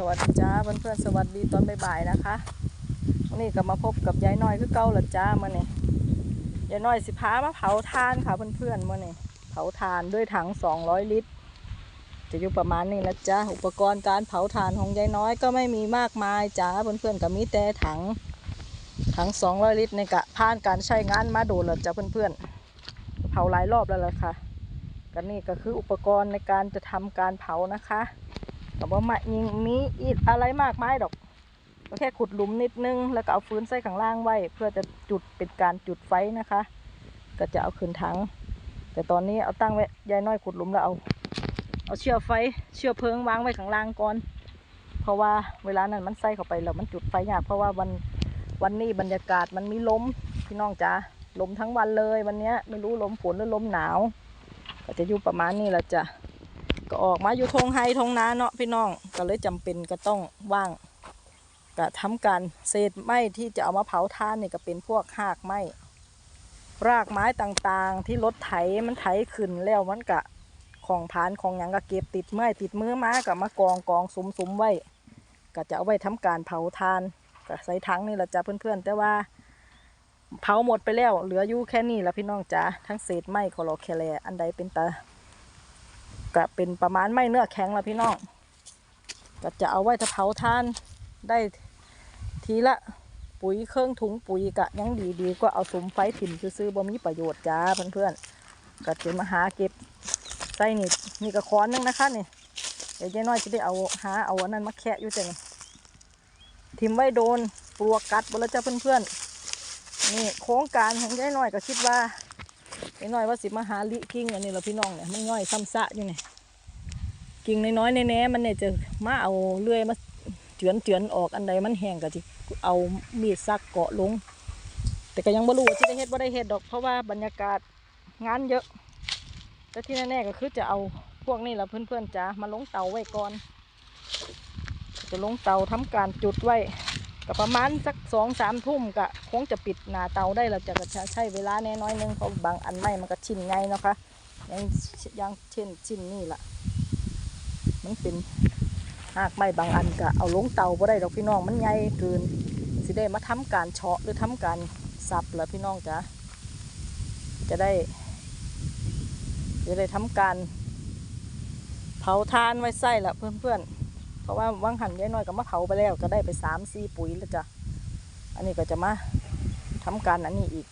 สวัสดีจ้าเพื่อนๆสวัสดีตอนบ่ายๆนะคะวันนี้ก็มาพบกับยายน้อยคือเก่าละจ้ามื่อนี่ยยายน้อยสิพามาเผาทานค่ะเพื่อนๆมื่อนี่ยเผาทานด้วยถัง200ลิตร จะอยู่ประมาณนี้นะจ้าอุปกรณ์การเผาทานของยายน้อยก็ไม่มีมากมายจ้าเพื่อนๆก็มีแต่ถังถัง200ลิตรในกะผ่านการใช้งานมาโดนแล้วจ้าเพื่อนๆเผาหลายรอบแล้วล่ะค่ะก็นี่ก็คืออุปกรณ์ในการจะทำการเผานะคะ แต่ว่ามายิงมีอีกอะไรมากมายดอกก็แค่ขุดหลุมนิดนึง แล้วก็เอาฟืนใส่ข้างล่างไว้ เพื่อจะจุดเป็นการจุดไฟนะคะ ก็จะเอาขึ้นถัง แต่ตอนนี้เอาตั้งไว้ยายน้อยขุดหลุมแล้วเอา เอาเชือกไฟเชือกเพลิงวางไว้ข้างล่างก่อน เพราะว่าเวลานั้นมันใส่เข้าไปแล้วมันจุดไฟยาก เพราะว่าวันวันนี้บรรยากาศมันมีลมพี่น้องจ๋าลมทั้งวันเลยวันนี้ไม่รู้ลมฝนหรือลมหนาว ก็จะอยู่ประมาณนี้แหละจ้ะ ก็ออกมาอยู่ทงไฮทงนาเนาะพี่น้องก็เลยจำเป็นก็ต้องว่างก็ทำการเศษไม้ที่จะเอามาเผาท่านนี่ก็เป็นพวกหากไม้รากไม้ต่างๆ ที่รถไถมันไถขึ้นแล้วมันกะของผานของหยังก็เก็บติดเมื่อยติดมือมากับมากองกองสุมสุมๆไว้ก็จะเอาไว้ทำการเผาทานก็ใส่ถังนี่แหละจ้ะเพื่อนๆ แต่ว่า เผาหมดไปแล้ว เหลืออยู่แค่นี้และพี่น้องจ้าทั้งเศษไม้คอลอแคลอันใดเป็นตา ก็เป็นประมาณไม่เนื้อแข็งแล้วพี่น้อง ก็จะเอาไว้ถ้าเผาทานได้ทีละปุ๋ยเครื่องถุงปุ๋ยกะยังดีดีก็เอาสุมไฟถิ่มซื้อๆบ่มีประโยชน์จ้าเพื่อนๆก็จะมาหาเก็บใส่นี่นี่กระคอนนึงนะคะนี่เดี๋ยวยายน้อยจะได้เอาหาเอาอันนั้นมาแคะอยู่จ้ะนี่ทิมไว้โดนปลวกกัดหมดแล้วจ้าเพื่อนๆนี่โครงการของยายน้อยก็คิดว่า อ้น้อยว่าสิมาหาลิกิ้งอันนี้เราพี่น้องเนี่ยมันง่อยซ้ำซะอยู่เนี่ยกิ่งน้อยๆแน่ๆมันเนี่ยจะมาเอาเลื่อยมาเจือนเจือนๆออกอันใดมันแห้งก็จะเอามีดซักเกาะลง แต่ก็ยังบ่รู้ว่าสิได้เฮ็ดบ่ได้เฮ็ดดอกเพราะว่าบรรยากาศงานเยอะ แต่ที่แน่ๆก็คือจะเอาพวกนี้แหละเพื่อนๆจ้ามาลงเตาไว้ก่อน จะลงเตาทำการจุดไว้ ก็ประมาณสักสองสามทุ่มก็คงจะปิดหน้าเตาได้เราจะก็ใช้เวลาแน่น้อยนึงเพราะบางอันไม่มันก็ชิ้นไงนะคะอย่างอย่างเช่นชิ้นนี่ล่ะ มันเป็นหากไม่บางอันก็เอาลงเตาบ่ได้ดอกพี่น้องมันใหญ่เกินสิได้มาทำการเฉาะหรือทำการสับเหรอพี่น้องจ้ะจะได้ จะได้ทำการ เผาทานไว้ใส่ละเพื่อนๆ เพราะว่าวังหันยายน้อยก็มาเผาไปแล้วก็ได้ไปสามสี่ปุ๋ยแล้วจ้ะอันนี้ก็จะมาทำการอันนี้อีก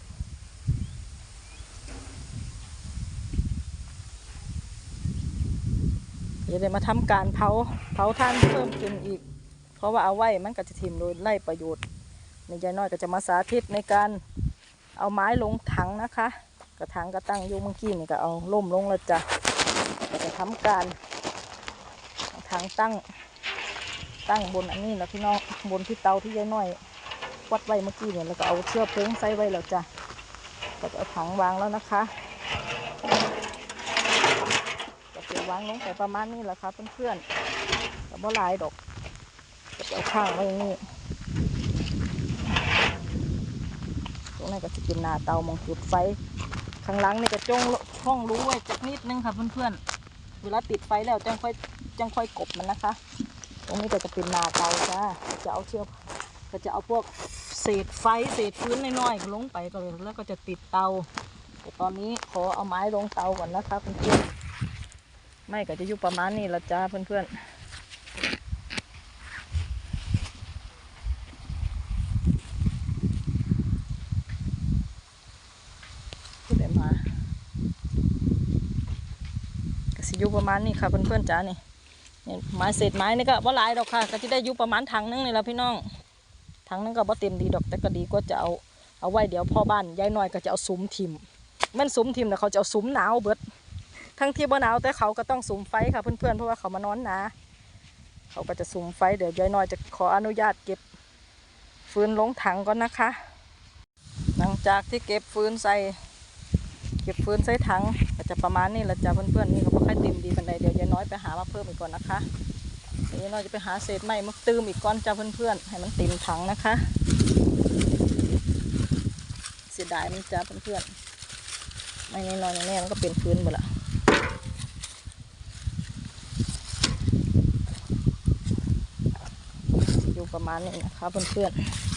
จะได้มาทำการเผาเผาท่านเพิ่มขึ้นอีก เพราะว่าเอาไว้มันก็จะทิมโดยไล่ประโยชน์ในยายน้อยก็จะมาสาธิตในการเอาไม้ลงถังนะคะ กระถางก็ตั้งอยู่เมื่อกี้นี่ก็เอาล่มลงแล้วจ้ะก็จะทำการเอาถังตั้ง ตั้งบนอันนี้แล้วพี่น้องบนที่เตาที่ยายน้อยวัดไว้เมื่อกี้เนี่ยแล้วก็เอาเชือกเพลิงใส่ไว้แล้วจ้ะก็จะเอาถังวางแล้วนะคะก็จะวางลงไปประมาณนี้แหละค่ะเพื่อนๆแต่บ่ลายดอกก็จะเอาข้างไว้นี้ตรงนั้นก็จะเป็นหน้าเตามองจุดไฟข้างหลังนี่ก็จ้องช่องรู้ไว้จักนิดนึงค่ะเพื่อนๆเวลาติดไฟแล้วจังค่อยจังค่อยกบมันนะคะ รงนี้ก็จะเป็นนาเตาจ้าจะเอาเชือกก็จะเอาพวกเศษไฟเศษพื้นน้อยๆลงไปก็เลยแล้วก็จะติดเตาแต่ตอนนี้ขอเอาไม้ลงเตาก่อนนะคะเพื่อนๆไม่ก็จะอยู่ประมาณนี้ละจ้าเพื่อนๆพูดได้มาก็สิอยู่ประมาณนี้ค่ะเพื่อนๆจ้านี่ เนี่ยไม้เศษไม้นี่ก็บ่หลายดอกค่ะ ก็จะได้อยู่ประมาณถังนึงนี่แหละพี่น้องถังนึงก็บ่เต็มดีดอกแต่ก็ดีก็จะเอาเอาไว้เดี๋ยวพ่อบ้านยายน้อยก็จะเอาซุ้มทิมแม่นซุ้มทิมแต่เขาจะเอาซุ้มหนาวเบิด ทั้งที่บ่หนาวแต่เขาก็ต้องซุ้มไฟค่ะเพื่อนๆเพราะว่าเขามานอนหนาเขาก็จะซุ้มไฟเดี๋ยวยายน้อยจะขออนุญาตเก็บฟืนลงถังก่อนนะคะ หลังจากที่เก็บฟืนใส่ เก็บฟืนใส่ถังก็จะประมาณนี้ละจ้ะเพื่อนๆนี่ก็บ่ค่อยเต็มดีปานใดเดี๋ยวยายน้อยไปหามาเพิ่มอีกก่อนนะคะเดี๋ยวยายน้อยจะไปหาเศษไม้มาเติมอีกก้อนจ้ะเพื่อนๆให้มันเต็มถังนะคะ เสียดายมันจ้ะเพื่อนๆไม่น้อยๆแน่ๆมันก็เป็นฟืนหมดละอยู่ประมาณนี้นะคะเพื่อนๆ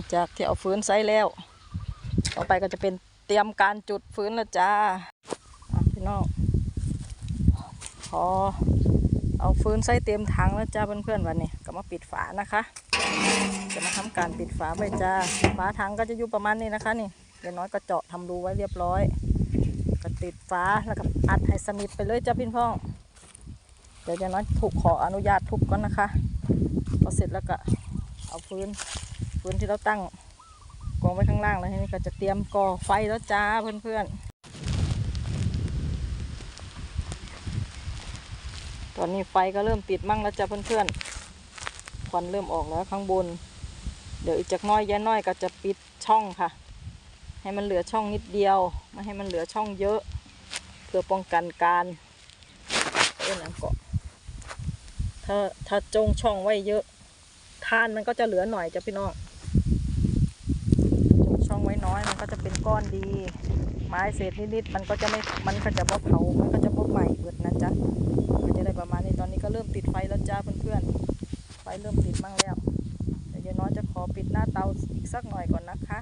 งจากที่เอาฟืนใส่แล้ว ต่อไปก็จะเป็นเตรียมการจุดฟืนแล้วจ้าอะพี่น้องพอเอาฟืนใส่เตรียมถังแล้วจ้าเพื่อนๆวันนี้ก็มาปิดฝานะคะ จะมาทำการปิดฝาไว้จ้าฝาถังก็จะอยู่ประมาณนี้นะคะนี่เดี๋ยวน้อยก็เจาะทำรูไว้เรียบร้อย ก็ติดฝาแล้วก็อัดให้สนิทไปเลยจ้าพี่พ่องเดี๋ยวจะน้อยถูกขออนุญาตทุบก่อนนะคะพอเสร็จแล้วก็เอาฟืน ฟืนที่เราตั้งกองไว้ข้างล่างแล้วทีนี้ก็จะเตรียมก่อไฟแล้วจ้าเพื่อนๆ ตอนนี้ไฟก็เริ่มติดมั่งแล้วจ้าเพื่อนๆ ควันเริ่มออกแล้วข้างบน เดี๋ยวอีกจากน้อยแย่น้อยก็จะปิดช่องค่ะ ให้มันเหลือช่องนิดเดียว ไม่ให้มันเหลือช่องเยอะ เพื่อป้องกันการเอ็นอย่างเกาะถ้าถ้าจงช่องไว้เยอะทานมันก็จะเหลือหน่อยจ้ะพี่น้อง ช่องไว้น้อยมัน ก้อนดี ไม้เศษนิดๆมันก็จะไม่มันก็จะบ่เผามันก็จะบ่ใหม่เบิดนะจ๊ะมันจะได้ประมาณนี้ตอนนี้ก็เริ่มติดไฟแล้วจ้าเพื่อนๆไฟเริ่มติดมั่งแล้วเดี๋ยวน้อยจะขอปิดหน้าเตาอีกสักหน่อยก่อนนะคะ